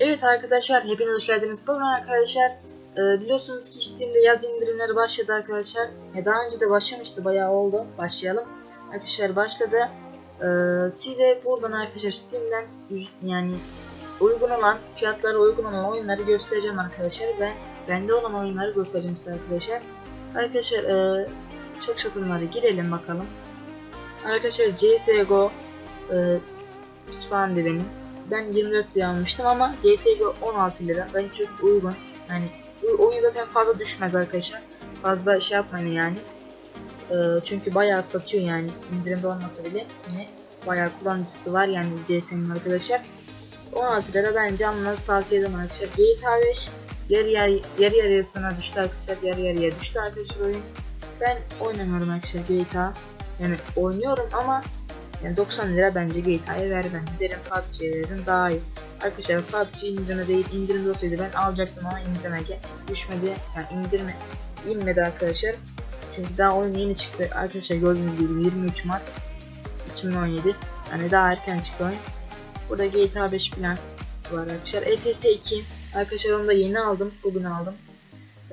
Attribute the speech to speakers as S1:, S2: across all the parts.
S1: Evet arkadaşlar hepiniz hoş geldiniz. Bugün arkadaşlar e, biliyorsunuz ki Steam'de yaz indirimleri başladı arkadaşlar. E, daha önce de başlamıştı bayağı oldu. Başlayalım. Arkadaşlar başladı. E, size buradan arkadaşlar Steam'den yani uygun olan fiyatlara uygun olan oyunları göstereceğim arkadaşlar ve bende olan oyunları göstereceğim size arkadaşlar. Arkadaşlar e, çok satımlara girelim bakalım. Arkadaşlar CSGO e, kütüphanede benim. Ben 24 lira almıştım ama CSGO 16 lira. Ben çok uygun. Yani oyun zaten fazla düşmez arkadaşlar. Fazla şey yapmayın yani. Ee, çünkü bayağı satıyor yani. İndirimde olmasa bile yine bayağı kullanıcısı var yani CS'nin arkadaşlar. 16 lira bence almanızı tavsiye ederim arkadaşlar. GTA 5 yarı yarı yarı yarısına düştü arkadaşlar. Yarı yarıya düştü arkadaşlar oyun. Ben oynamıyorum arkadaşlar GTA. Yani oynuyorum ama yani 90 lira bence GTA'ya ver ben derim PUBG'ye veririm daha iyi. Arkadaşlar PUBG indirme değil indirimde olsaydı ben alacaktım ama indirime düşmedi. Yani indirme inmedi arkadaşlar. Çünkü daha oyun yeni çıktı. Arkadaşlar gördüğünüz gibi 23 Mart 2017. Yani daha erken çıktı oyun. Burada GTA 5 falan var arkadaşlar. ETS 2 arkadaşlar onu da yeni aldım. Bugün aldım.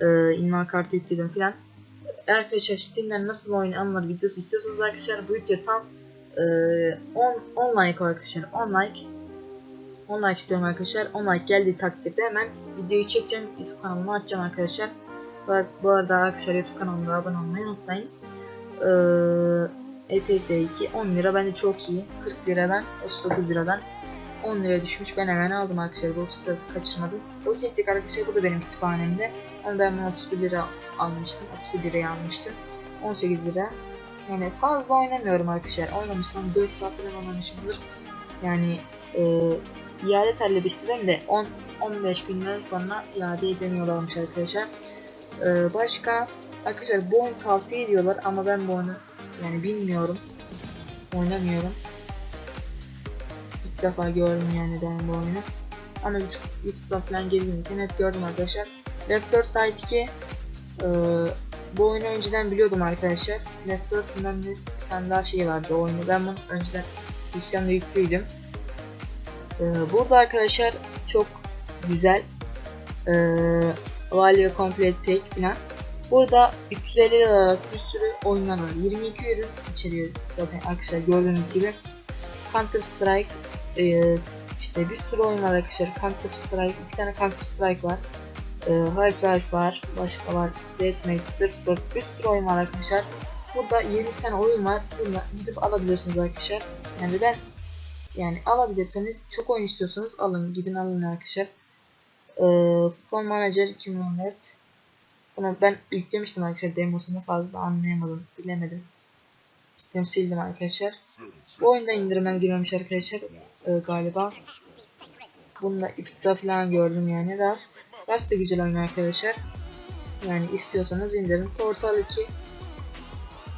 S1: Ee, inma kartı yükledim falan. Arkadaşlar Steam'den nasıl oyun alınır videosu istiyorsanız arkadaşlar bu video tam 10 10 like arkadaşlar 10 like. 10 like istiyorum arkadaşlar. 10 like geldiği takdirde hemen videoyu çekeceğim. Youtube kanalıma açacağım arkadaşlar. Bu, bu arada arkadaşlar youtube kanalıma abone olmayı unutmayın. Ee, ETS 2 10 lira bence çok iyi. 40 liradan 39 liradan 10 liraya düşmüş. Ben hemen aldım arkadaşlar. Bu fırsatı kaçırmadım. Roketik arkadaşlar. Bu da benim kütüphanemde. Ama ben bunu 31 lira almıştım. 31 liraya almıştım. 18 lira yani fazla oynamıyorum arkadaşlar. Oynamışsam 4 saat falan oynamışımdır. Yani e, iade talebi istedim de 10 15 günden sonra iade edemiyorlarmış arkadaşlar. E, başka arkadaşlar bu oyunu tavsiye ediyorlar ama ben bu oyunu yani bilmiyorum. Oynamıyorum. İlk defa gördüm yani ben bu oyunu. Ama YouTube, YouTube'da falan gezinirken hep gördüm arkadaşlar. Left 4 Dead 2 e, bu oyunu önceden biliyordum arkadaşlar. Left 4 bilmem bir tane daha şey vardı o oyunu. Ben bunu önceden bilgisayarımda yüklüydüm. Ee, burada arkadaşlar çok güzel ee, Value Complete Pack falan. Burada 350 liralık bir sürü oyunlar var. 22 ürün içeriyor zaten arkadaşlar gördüğünüz gibi. Counter Strike ee, işte bir sürü oyun var arkadaşlar. Counter Strike, iki tane Counter Strike var. Ee, Half-Life var, başka var, Deathmatch, Surf 4, bir sürü oyun var arkadaşlar. Burada 20 tane oyun var. Bunu gidip alabiliyorsunuz arkadaşlar. Yani ben yani alabilirseniz çok oyun istiyorsanız alın. Gidin alın arkadaşlar. Ee, Futbol Manager 2014. Bunu ben yüklemiştim arkadaşlar. Demosunu fazla anlayamadım. Bilemedim. Gittim sildim arkadaşlar. Bu oyunda indirime girmemiş arkadaşlar. Ee, galiba. Bunu da ipta falan gördüm yani. Rust. Rust da güzel oyun arkadaşlar. Yani istiyorsanız indirin. Portal 2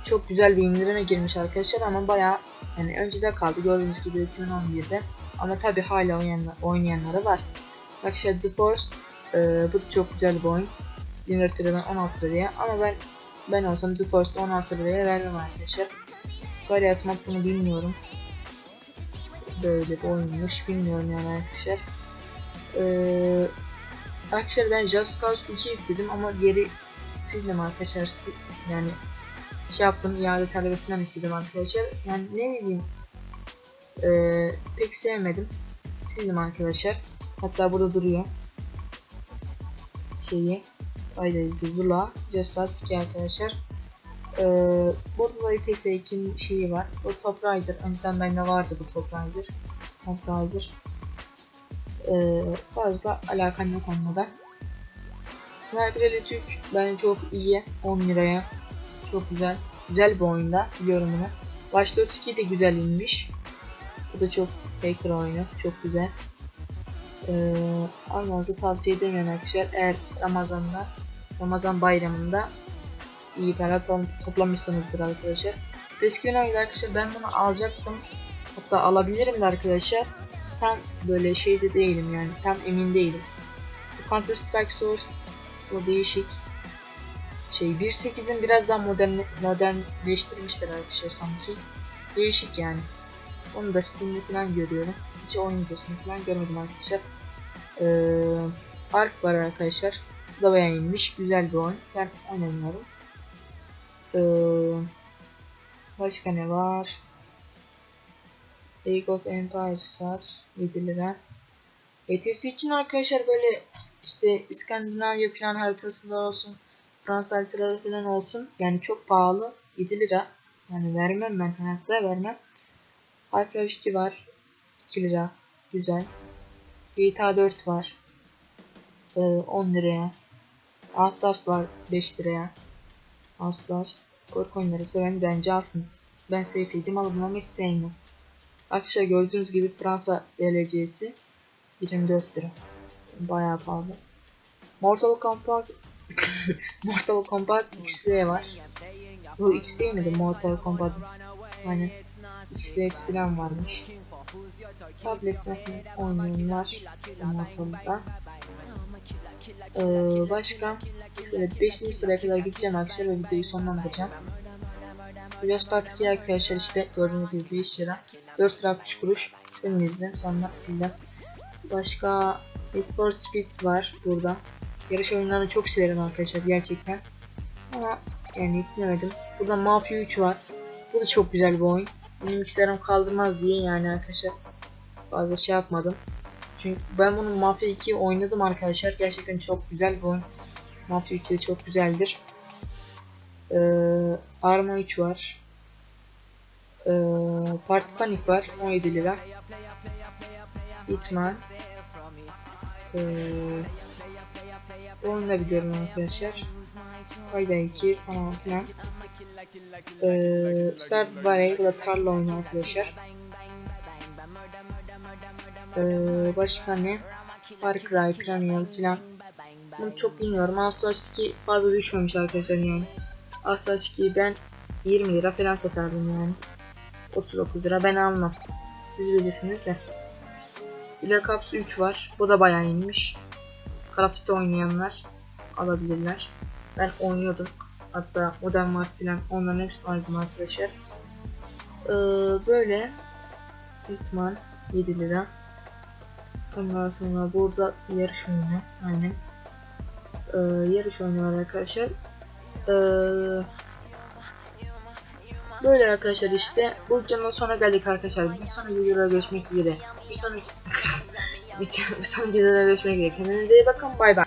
S1: çok güzel bir indirime girmiş arkadaşlar ama bayağı yani öncede kaldı gördüğünüz gibi 2011'de ama tabi hala oynayanlar, oynayanları var. Arkadaşlar The Force e, bu da çok güzel bir oyun. 24 liradan 16 liraya ama ben ben olsam The Force'da 16 liraya vermem arkadaşlar. Garias Mod bunu bilmiyorum. Böyle bir oyunmuş bilmiyorum yani arkadaşlar. Eee Arkadaşlar ben Just Cause 2 yükledim ama geri sildim arkadaşlar. Yani şey yaptım iade talebi falan istedim arkadaşlar. Yani ne bileyim ee, pek sevmedim. Sildim arkadaşlar. Hatta burada duruyor. Şeyi Ayda Zula Cause 2 arkadaşlar. Ee, burada da ITS 2'nin şeyi var. Bu Top Rider. Önceden bende vardı bu Top Rider. Top Rider. Ee, fazla alakam yok onunla Sniper Elite 3 bence çok iyi. 10 liraya. Çok güzel. Güzel bir oyunda biliyorum bunu. Watch Dogs 2 de güzel inmiş. Bu da çok hacker oyunu çok güzel. Ee, almanızı tavsiye ederim arkadaşlar. Eğer Ramazan'da Ramazan bayramında iyi para to toplamışsınızdır arkadaşlar. Rescue oyunu arkadaşlar ben bunu alacaktım. Hatta alabilirim de arkadaşlar tam böyle şeyde değilim yani tam emin değilim. Counter Strike Source o değişik. Şey 1.8'in biraz daha modern modernleştirmişler arkadaşlar sanki. Değişik yani. Onu da Steam'de falan görüyorum. Hiç oyun videosunu falan görmedim arkadaşlar. Ee, Ark var arkadaşlar. Bu da iyiymiş. Güzel bir oyun. Ben oynamıyorum. Ee, başka ne var? League of Empires var. 7 lira. ETS için arkadaşlar böyle işte İskandinavya falan haritasında olsun. Fransa haritaları falan olsun. Yani çok pahalı. 7 lira. Yani vermem ben hayatta vermem. Half-Life 2 var. 2 lira. Güzel. GTA 4 var. Ee, 10 liraya. Outlast var 5 liraya. Outlast. Korku oyunları seven bence alsın. Ben sevseydim alırım ama hiç sevmiyorum. Arkadaşlar gördüğünüz gibi Fransa DLC'si 24 lira. Bayağı pahalı. Mortal Kombat Mortal Kombat XD var. Bu XD miydi Mortal Kombat X? Aynen. XDS falan varmış. Tabletle oyunlar Mortal'da. Ee, başka böyle 5. sıraya kadar gideceğim arkadaşlar ve videoyu sonlandıracağım. 2 arkadaşlar işte gördüğünüz gibi 5 lira. 4 lira 60 kuruş. Ben izledim sonra sildim. Başka Need for Speed var burada. Yarış oyunlarını çok severim arkadaşlar gerçekten. Ama yani yüklemedim. Burada Mafia 3 var. Bu da çok güzel bir oyun. Benim bilgisayarım kaldırmaz diye yani arkadaşlar fazla şey yapmadım. Çünkü ben bunu Mafia 2 oynadım arkadaşlar. Gerçekten çok güzel bir oyun. Mafia 3 de çok güzeldir. Ee, Arma 3 var. Ee, Party Panic var. 17 lira. Hitman. Ee, onu da biliyorum arkadaşlar. Fayda 2 falan filan. Ee, Stardew Valley bu da tarla oyunu arkadaşlar. Ee, başka ne? Far Cry, Cranial filan. Bunu çok bilmiyorum. 2 fazla düşmemiş arkadaşlar yani. Outlast 2'yi ben 20 lira falan satardım yani. 39 lira ben almam. Siz bilirsiniz de. Black Ops 3 var. Bu da bayağı iyiymiş. Call oynayanlar alabilirler. Ben oynuyordum. Hatta Modern Warfare falan onların hepsini oynadım arkadaşlar. Ee, böyle Hitman 7 lira. Ondan sonra burada yarış oyunu. Aynen. Ee, yarış oyunu var arkadaşlar. Ee, böyle arkadaşlar işte. Bu videonun sonuna geldik arkadaşlar. Bir sonraki videoda görüşmek üzere. Bir sonraki bir sonraki videoda görüşmek üzere. Kendinize iyi bakın. Bay bay.